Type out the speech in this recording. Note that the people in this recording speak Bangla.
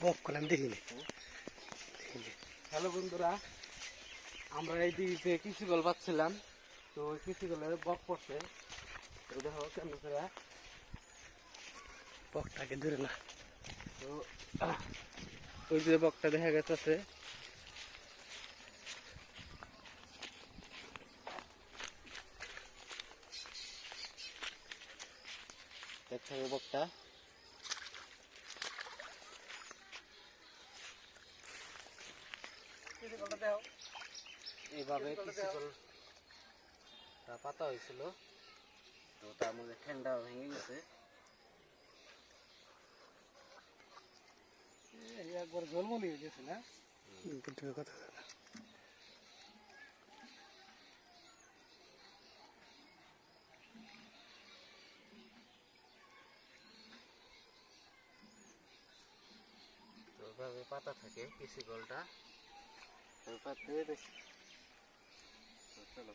বক করলাম দেখিনি হ্যালো বন্ধুরা আমরা এই দিকে কৃষি গল পাচ্ছিলাম তো ওই কৃষি গলের বক পড়ছে। দেখো করে। বকটাকে ধরে না। তো ওই যে বকটা দেখা গেছে। দেখছ বকটা। এইভাবে পাতা হয়েছিল। তো তার মধ্যে ঠেন্ডা ভেঙে গেছে। একবার জন্ম নিয়ে গেছে না? কথা পাতা থাকে কৃষি কলটা। তো পাতে দেখি তো চলো